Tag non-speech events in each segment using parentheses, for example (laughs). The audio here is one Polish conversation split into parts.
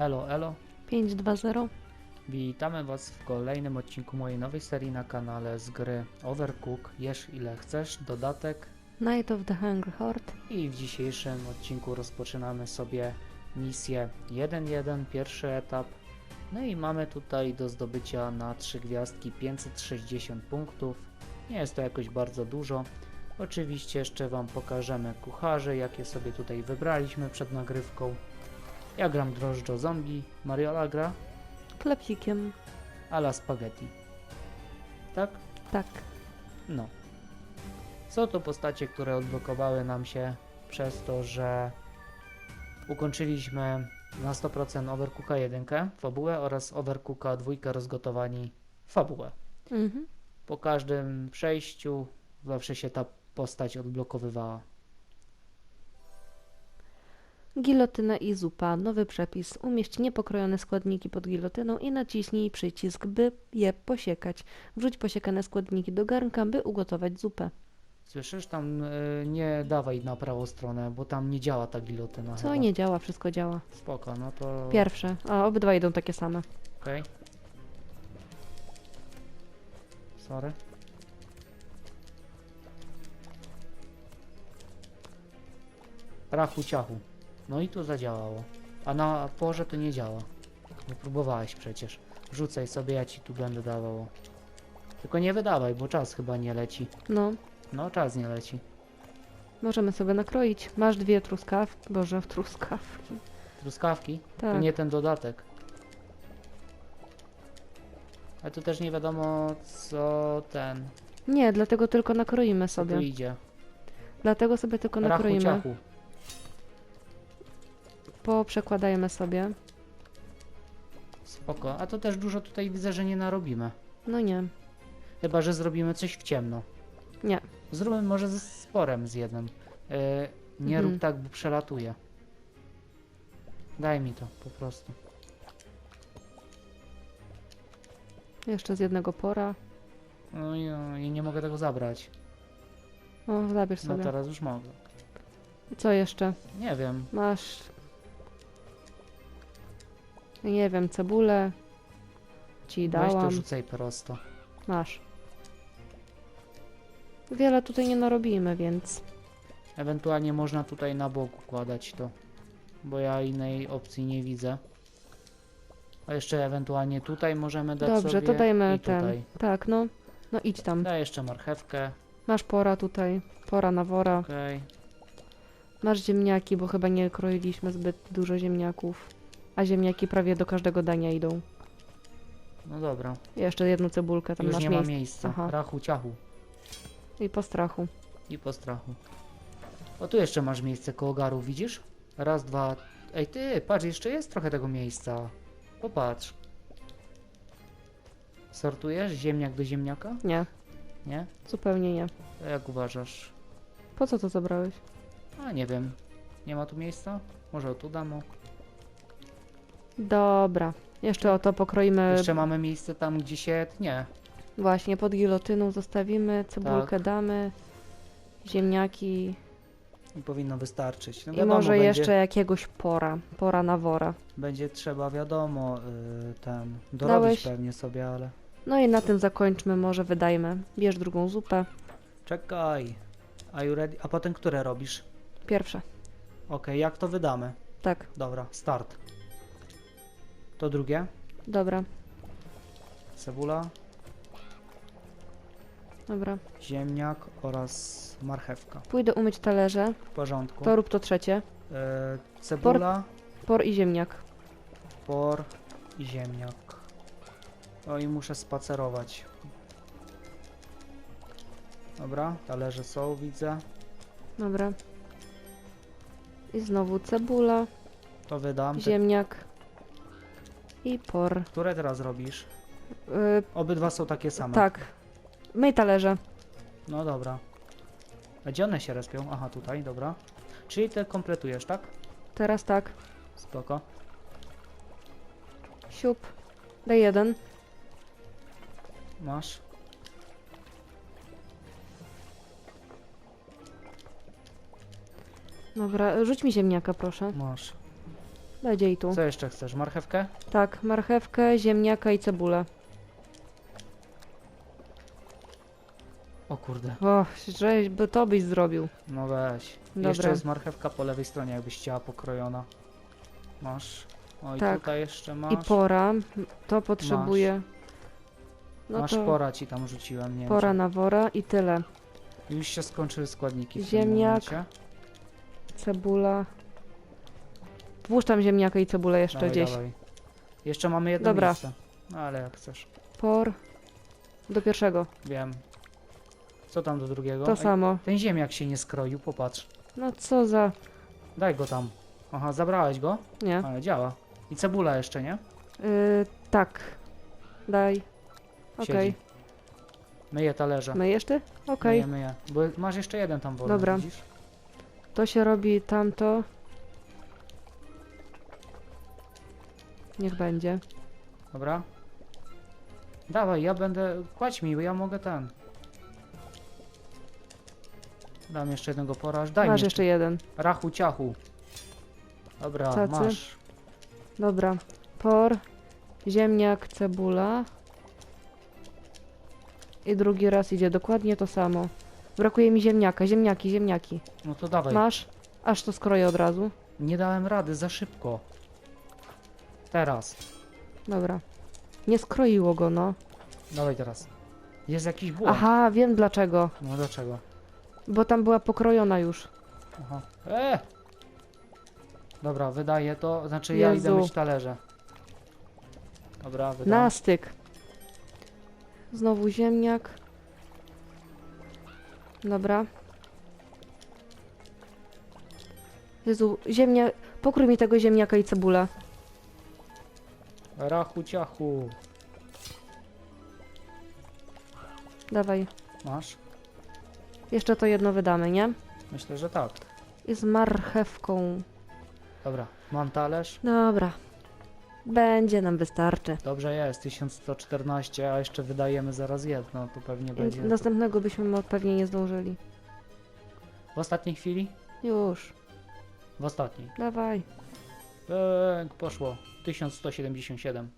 Elo, elo. 520. Witamy Was w kolejnym odcinku mojej nowej serii na kanale z gry Overcook. Jesz ile chcesz, dodatek. Night of the Hungry Horde. I w dzisiejszym odcinku rozpoczynamy sobie misję 1.1, pierwszy etap. No i mamy tutaj do zdobycia na 3 gwiazdki 560 punktów. Nie jest to jakoś bardzo dużo. Oczywiście jeszcze Wam pokażemy kucharze, jakie sobie tutaj wybraliśmy przed nagrywką. Ja gram drożdżo zombie, Mariola gra Klepsikiem. ala spaghetti. Tak? Tak. No. Są to postacie, które odblokowały nam się przez to, że ukończyliśmy na 100% Overcooka 1 fabułę oraz Overcooka 2 rozgotowani fabułę. Mhm. Po każdym przejściu zawsze się ta postać odblokowywała. Gilotyna i zupa. Nowy przepis. Umieść niepokrojone składniki pod gilotyną i naciśnij przycisk, by je posiekać. Wrzuć posiekane składniki do garnka, by ugotować zupę. Słyszysz, tam y, nie dawaj na prawą stronę, bo tam nie działa ta gilotyna. Co chyba. nie działa, wszystko działa. Spoko, no to... Pierwsze. A obydwa idą takie same. Okej. Sorry. Rachu ciachu. No i to zadziałało. A na porze to nie działa. Nie próbowałeś przecież. Rzucaj sobie, ja ci tu będę dawał. Tylko nie wydawaj, bo czas chyba nie leci. No, No, czas nie leci. możemy sobie nakroić. Masz dwie truskawki. Boże, truskawki. Truskawki? Tak. To nie ten dodatek. Ale tu też nie wiadomo co ten. Nie, dlatego tylko nakroimy Co tu sobie. idzie. Dlatego sobie tylko Rachu nakroimy. ciachu. Poprzekładajmy sobie. Spoko. A to też dużo tutaj widzę, że nie narobimy. No nie. Chyba, że zrobimy coś w ciemno. Nie. Zróbmy może ze sporem z jednym. Yy, nie Mhm. rób tak, bo przelatuje. Daj mi to po prostu. Jeszcze z jednego pora. No i, no, i nie mogę tego zabrać. O, zabierz No sobie. teraz już mogę. I Co jeszcze? Nie wiem. Masz. Nie wiem, cebulę. Ci Weź to dałam. rzucaj prosto. Masz. Wiele tutaj nie narobimy, więc. Ewentualnie można tutaj na bok układać to. Bo ja innej opcji nie widzę. A jeszcze ewentualnie tutaj możemy dać Dobrze, sobie to dajmy i ten. tutaj. Tak, no. No idź tam. Daj jeszcze marchewkę. Masz pora tutaj. Pora na wora. Okej. Masz ziemniaki, bo chyba nie kroiliśmy zbyt dużo ziemniaków. A ziemniaki prawie do każdego dania idą. No dobra. Jeszcze jedną cebulkę, tam Już masz nie ma miejsce. miejsca. Aha. Rachu ciachu. I po strachu. I po strachu. O tu jeszcze masz miejsce koło garu, widzisz? Raz, dwa. Ej ty, patrz, jeszcze jest trochę tego miejsca. Popatrz. Sortujesz ziemniak do ziemniaka? Nie, Nie? zupełnie nie. To jak uważasz? Po co to zabrałeś? A nie wiem. Nie ma tu miejsca? Może tu dam? Dobra. Jeszcze o to pokroimy. Jeszcze mamy miejsce tam, gdzie się tnie. Właśnie pod gilotyną zostawimy, cebulkę Tak. damy, ziemniaki I powinno wystarczyć. No i wiadomo, może będzie, jeszcze jakiegoś pora. Pora na wora. Będzie trzeba, wiadomo, y, ten... Dorobić Dałeś? pewnie sobie, ale... No i na tym zakończmy, może wydajmy. Bierz drugą zupę. Czekaj. Are you ready? A potem które robisz? Pierwsze. Okej, jak to wydamy? Tak, Dobra, start. To drugie. dobra, Cebula, dobra. ziemniak oraz marchewka. Pójdę umyć talerze. W porządku. To rób to trzecie. E, cebula, Por i ziemniak. por i ziemniak. O i muszę spacerować. Dobra, talerze są, widzę. Dobra. I znowu cebula, To wydam. Te, ziemniak i por. które teraz robisz? Yy, Obydwa są takie same. tak. Myj talerze. No dobra. A gdzie one się respią? Aha, tutaj, dobra. Czyli te kompletujesz, tak? Teraz tak. Spoko. Siup. Daj jeden. Masz. Dobra, rzuć mi ziemniaka, proszę. Masz. Będzie i tu. Co jeszcze chcesz? Marchewkę? Tak, marchewkę, ziemniaka i cebulę. O kurde. O, żeś by to byś zrobił. No weź. Dobra. Jeszcze jest marchewka po lewej stronie, jakbyś chciała pokrojona. Masz. O i Tak. tutaj jeszcze masz. I pora. To potrzebuję. No masz to pora ci tam rzuciłem, nie pora wiem, na wora i tyle. Już się skończyły składniki w Ziemniak. Cebula. Włóż tam ziemniaka i cebulę jeszcze Dawaj, gdzieś. dawaj. Jeszcze mamy jedno Dobra. miejsce. No ale jak chcesz. Por. Do pierwszego. Wiem. Co tam do drugiego? To Ej, samo. Ten ziemniak się nie skroił, popatrz. No co za... Daj go tam. Aha, zabrałeś go? Nie. Ale działa. I cebula jeszcze, nie? Yy, tak. Daj. Okej. Myję talerze. Myjesz ty? Okej. Myję, myję. Bo masz jeszcze jeden tam wolny, Dobra. widzisz? To się robi tamto. Niech będzie. Dobra. Dawaj, ja będę... Kładź mi, bo ja mogę ten. Dam jeszcze jednego poraż. Daj Masz mi jeszcze jeden. Rachu ciachu. Dobra, Tacy? masz. Dobra. Por. Ziemniak, cebula. I drugi raz idzie dokładnie to samo. Brakuje mi ziemniaka. Ziemniaki, ziemniaki. No to dawaj. Masz? Aż to skroję od razu. Nie dałem rady, za szybko. Teraz. Dobra. Nie skroiło go, no. Dawaj teraz. Jest jakiś błąd. Aha, wiem dlaczego. No dlaczego? Bo tam była pokrojona już. Aha. E! Dobra, wydaję to. Znaczy ja idę Jezu. myć talerze. Dobra, wydam. Na styk. Znowu ziemniak. Dobra. Jezu, ziemnia... Pokrój mi tego ziemniaka i cebulę. Rachu ciachu. Dawaj. Masz? Jeszcze to jedno wydamy, nie? Myślę, że tak. I z marchewką. Dobra, mam talerz. Dobra. Będzie nam wystarczy. Dobrze jest, 1114, a jeszcze wydajemy zaraz jedno, to pewnie będzie. następnego byśmy pewnie nie zdążyli. W ostatniej chwili? Już. W ostatniej. Dawaj. Bęk, poszło. 1177.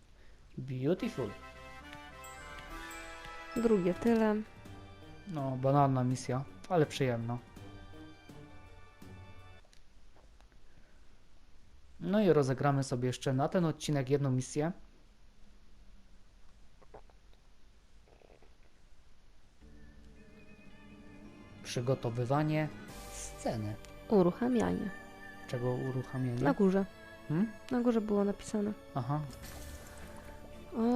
Beautiful. Drugie tyle. No, banalna misja, ale przyjemna. No i rozegramy sobie jeszcze na ten odcinek jedną misję. Przygotowywanie sceny. Uruchamianie. Czego uruchamianie? Na górze. Hmm? Na górze było napisane. Aha.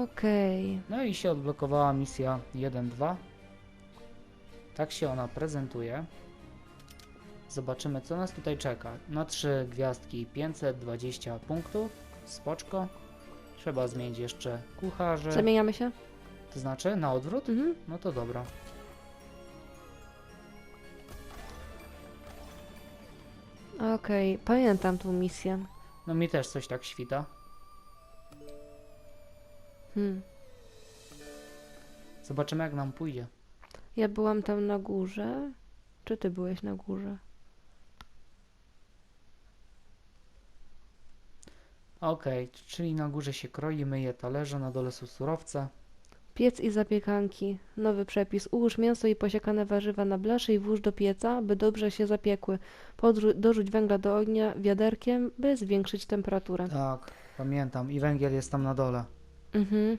Okej. No i się odblokowała misja 1-2. Tak się ona prezentuje. Zobaczymy co nas tutaj czeka. Na 3 gwiazdki 520 punktów. Spoczko. Trzeba zmienić jeszcze kucharzy. Zamieniamy się? To znaczy na odwrót? Mhm. No to dobra. Okej, pamiętam tą misję. No mi też coś tak świta. Hmm. Zobaczymy jak nam pójdzie. Ja byłam tam na górze. Czy ty byłeś na górze? Okej, czyli na górze się kroi, myje talerze, na dole są surowce. Piec i zapiekanki. Nowy przepis. Ułóż mięso i posiekane warzywa na blaszy i włóż do pieca, by dobrze się zapiekły. Podrzu- dorzuć węgla do ognia wiaderkiem, by zwiększyć temperaturę. Tak, pamiętam. I węgiel jest tam na dole. Mhm.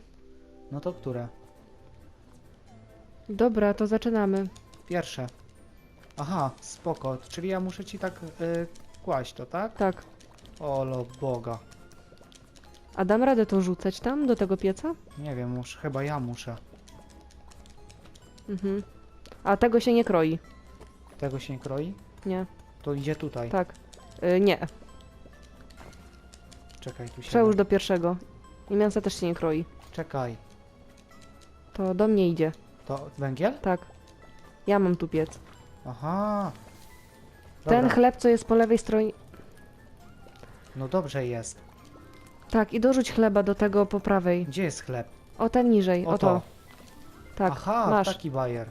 No to które? Dobra, to zaczynamy. Pierwsze. Aha, spoko. Czyli ja muszę ci tak y, kłaść to, tak? Tak. Olo Boga. A dam radę to rzucać tam, do tego pieca? Nie wiem, muszę, chyba ja muszę. Mhm. A tego się nie kroi. Tego się nie kroi? Nie. To idzie tutaj. Tak. Y, nie. Czekaj, tu się. Przełóż do pierwszego. I mięsa też się nie kroi. Czekaj. To do mnie idzie. To węgiel? Tak. Ja mam tu piec. Aha. Ten Dobra. chleb, co jest po lewej stronie. No dobrze jest. Tak, i dorzuć chleba do tego po prawej. Gdzie jest chleb? O ten niżej, o, to. to. Tak, Aha, masz. taki bajer.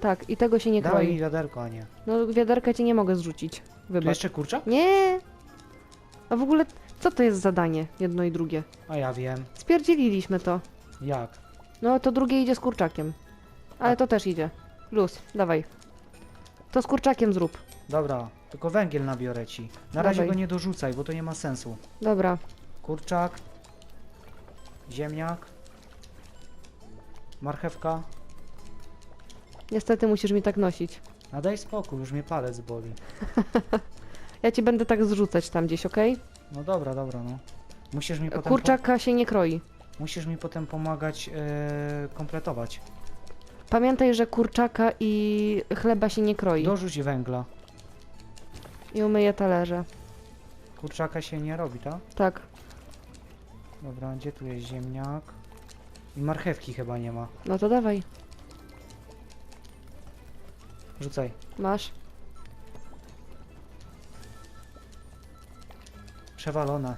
Tak, i tego się nie Dawaj mi kroi. wiaderko, a nie. No wiaderka ci nie mogę zrzucić. Tu Wybacz. jeszcze kurczak? Nie! A w ogóle, co to jest zadanie, jedno i drugie? A ja wiem. Spierdzieliliśmy to. Jak? No, to drugie idzie z kurczakiem. Ale to też idzie. Luz, dawaj. To z kurczakiem zrób. Dobra, tylko węgiel nabiorę ci. Na razie Dawaj. go nie dorzucaj, bo to nie ma sensu. Dobra. Kurczak. Ziemniak. Marchewka. Niestety musisz mi tak nosić. A daj spokój, już mnie palec boli. (laughs) Ja ci będę tak zrzucać tam gdzieś, okej? No dobra, dobra, no. Musisz mi potem, po, Kurczaka się nie kroi. musisz mi potem pomagać e, kompletować. Pamiętaj, że kurczaka i chleba się nie kroi. Dorzuć węgla. I umyję talerze. Kurczaka się nie robi, tak? Tak. Dobra, gdzie tu jest ziemniak? I marchewki chyba nie ma. No to dawaj. Rzucaj. Masz. Przewalone.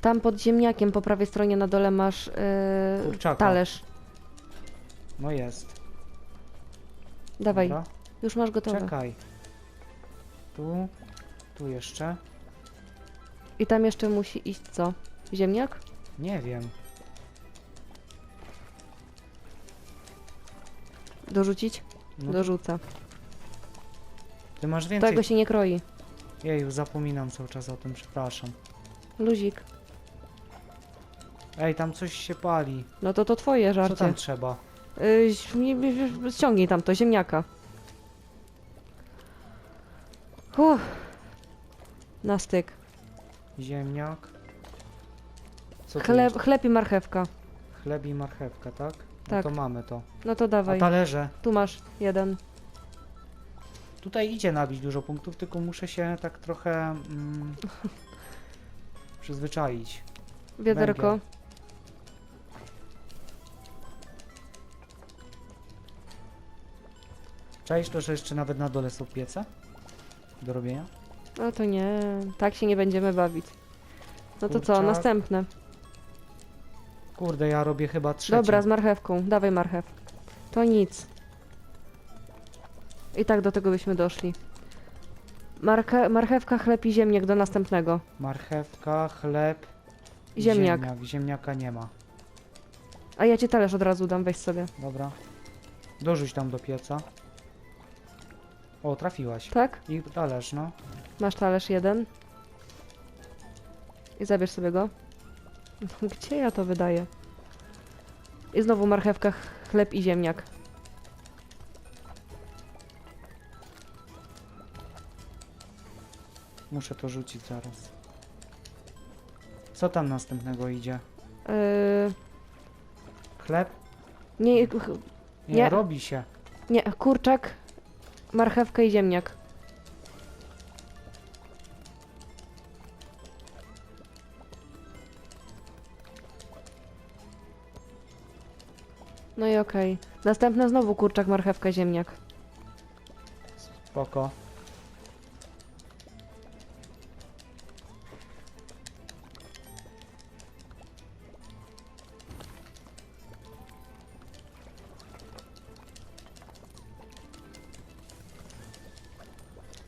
Tam pod ziemniakiem po prawej stronie na dole masz yy, Kurczaka. talerz. No jest. Dawaj. Dobra. Już masz gotowe. Czekaj. Tu. Tu jeszcze. I tam jeszcze musi iść co? Ziemniak? Nie wiem. Dorzucić? No, Dorzucę. ty masz więcej. Tego się nie kroi. Jeju, zapominam cały czas o tym, przepraszam. Luzik. Ej, tam coś się pali. No to to twoje Co żarcie. tam trzeba? Y, ś- ściągnij tam to, ziemniaka. Uff. Na styk. Ziemniak. Co tu Chleb, jest? chleb i marchewka. Chleb i marchewka, tak? No Tak. to mamy to. No to A dawaj. talerze? Tu masz jeden. Tutaj idzie nabić dużo punktów, tylko muszę się tak trochę mm, (laughs) przyzwyczaić. Wiaderko. Węgiel. Czaisz to, że jeszcze nawet na dole są piece? Do robienia? No to nie. Tak się nie będziemy bawić. No to co, Kurczak. następne. Kurde, ja robię chyba trzecie. Dobra, z marchewką. Dawaj marchew. To nic. I tak do tego byśmy doszli. Marke, marchewka, chleb i ziemniak do następnego. Marchewka, chleb, i Ziemniak. ziemniak. Ziemniaka nie ma. A ja ci talerz od razu dam, weź sobie. Dobra. Dorzuć tam do pieca. O, trafiłaś. Tak? I talerz, no. Masz talerz jeden. I zabierz sobie go. (laughs) Gdzie ja to wydaję? I znowu marchewka, ch- chleb i ziemniak. Muszę to rzucić zaraz. Co tam następnego idzie? Yy, Chleb? nie, ch- Nie, Nie. robi się. nie, kurczak, marchewka i ziemniak. No i okej. Następne znowu kurczak, marchewka, ziemniak. Spoko.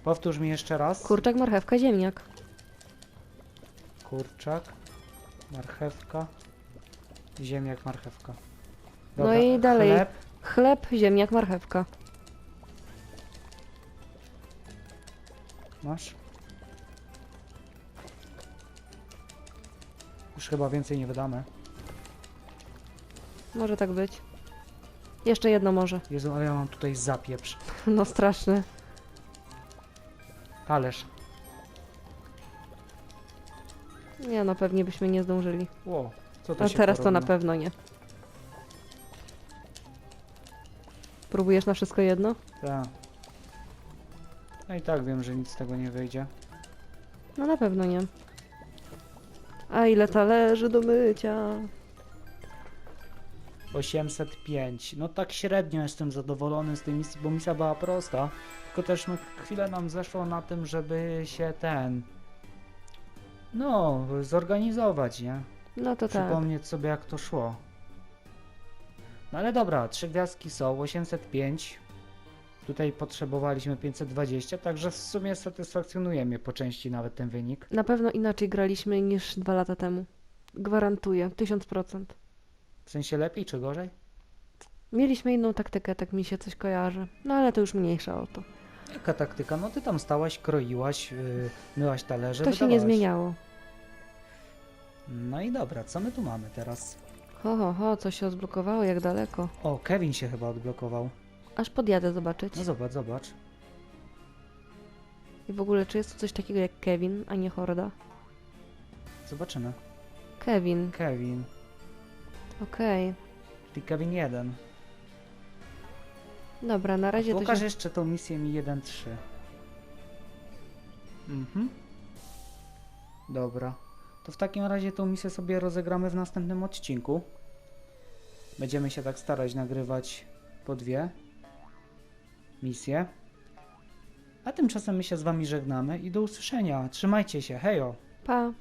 Powtórz mi jeszcze raz. Kurczak, marchewka, ziemniak. Kurczak, marchewka, ziemniak, marchewka. No i dalej. Chleb, Chleb, ziemniak, marchewka. masz? Już chyba więcej nie wydamy. Może tak być. Jeszcze jedno może. Jezu, ale ja mam tutaj zapieprz. No straszny. Talerz. Nie no, pewnie byśmy nie zdążyli. Ło, co to A się teraz to na porobiło? pewno nie. Próbujesz na wszystko jedno? Tak. No i tak wiem, że nic z tego nie wyjdzie. No na pewno nie. A ile talerzy do mycia? 805. No tak średnio jestem zadowolony z tej misji, bo misja była prosta. Tylko też no, chwilę nam zeszło na tym, żeby się ten... No, zorganizować, nie? No to tak. Przypomnieć sobie jak to szło. No ale dobra, trzy gwiazdki są, 805. Tutaj potrzebowaliśmy 520, także w sumie satysfakcjonuje mnie po części nawet ten wynik. Na pewno inaczej graliśmy niż dwa lata temu. Gwarantuję, 1000%. W sensie lepiej czy gorzej? Mieliśmy inną taktykę, tak mi się coś kojarzy. No ale to już mniejsza o to. Jaka taktyka? No ty tam stałaś, kroiłaś, yy, myłaś talerze, To się nie wydawałaś. zmieniało. No i dobra, co my tu mamy teraz? Ho, ho, ho, coś się odblokowało, jak daleko. O, Kevin się chyba odblokował. Aż podjadę zobaczyć. No zobacz, zobacz. I w ogóle, czy jest tu coś takiego jak Kevin, a nie Horda? Zobaczymy. Kevin, Kevin. Okej. Czyli Kevin 1. Dobra, na razie to Pokaż się... jeszcze tą misję mi 1-3. Mhm. Dobra. To w takim razie tą misję sobie rozegramy w następnym odcinku. Będziemy się tak starać nagrywać po dwie misje. A tymczasem my się z wami żegnamy i do usłyszenia. Trzymajcie się, hejo! Pa!